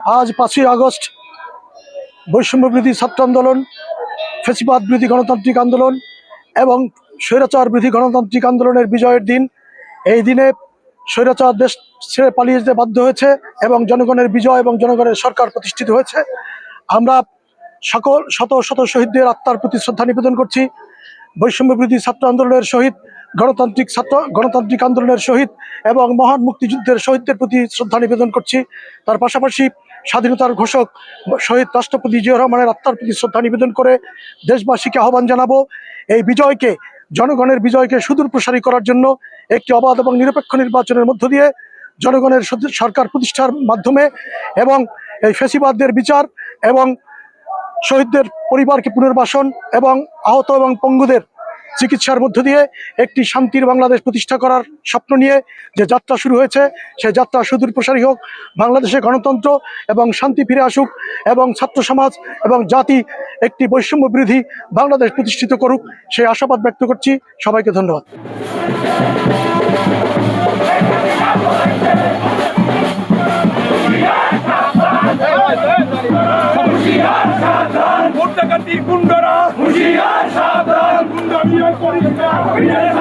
আজ পাঁচই আগস্ট, বৈষম্য বিরোধী ছাত্র আন্দোলন, ফেসিবাদ বিরোধী গণতান্ত্রিক আন্দোলন এবং স্বৈরাচার বিরোধী গণতান্ত্রিক আন্দোলনের বিজয়ের দিন। এই দিনে স্বৈরাচার দেশ ছেড়ে পালিয়ে যেতে বাধ্য হয়েছে এবং জনগণের বিজয় এবং জনগণের সরকার প্রতিষ্ঠিত হয়েছে। আমরা সকল শত শত শহীদদের আত্মার প্রতি শ্রদ্ধা নিবেদন করছি। বৈষম্য বিরোধী ছাত্র আন্দোলনের শহীদ, গণতান্ত্রিক ছাত্র, গণতান্ত্রিক আন্দোলনের শহীদ এবং মহান মুক্তিযুদ্ধের শহীদদের প্রতি শ্রদ্ধা নিবেদন করছি। তার পাশাপাশি স্বাধীনতার ঘোষক শহীদ রাষ্ট্রপতি জিয়া রহমানের আত্মার প্রতি শ্রদ্ধা নিবেদন করে দেশবাসীকে আহ্বান জানাব, এই বিজয়কে, জনগণের বিজয়কে সুদূর প্রসারী করার জন্য একটি অবাধ এবং নিরপেক্ষ নির্বাচনের মধ্য দিয়ে জনগণের সরকার প্রতিষ্ঠার মাধ্যমে এবং এই ফেসিবাদদের বিচার এবং শহীদদের পরিবারকে পুনর্বাসন এবং আহত এবং পঙ্গুদের চিকিৎসার মধ্য দিয়ে একটি শান্তির বাংলাদেশ প্রতিষ্ঠা করার স্বপ্ন নিয়ে যে যাত্রা শুরু হয়েছে সেই যাত্রা সুদূর প্রসারী হোক বাংলাদেশে গণতন্ত্র এবং শান্তি ফিরে আসুক এবং ছাত্র সমাজ এবং জাতি একটি বৈষম্য বিরোধী বাংলাদেশ প্রতিষ্ঠিত করুক সেই আশাবাদ ব্যক্ত করছি সবাইকে ধন্যবাদ Yeah.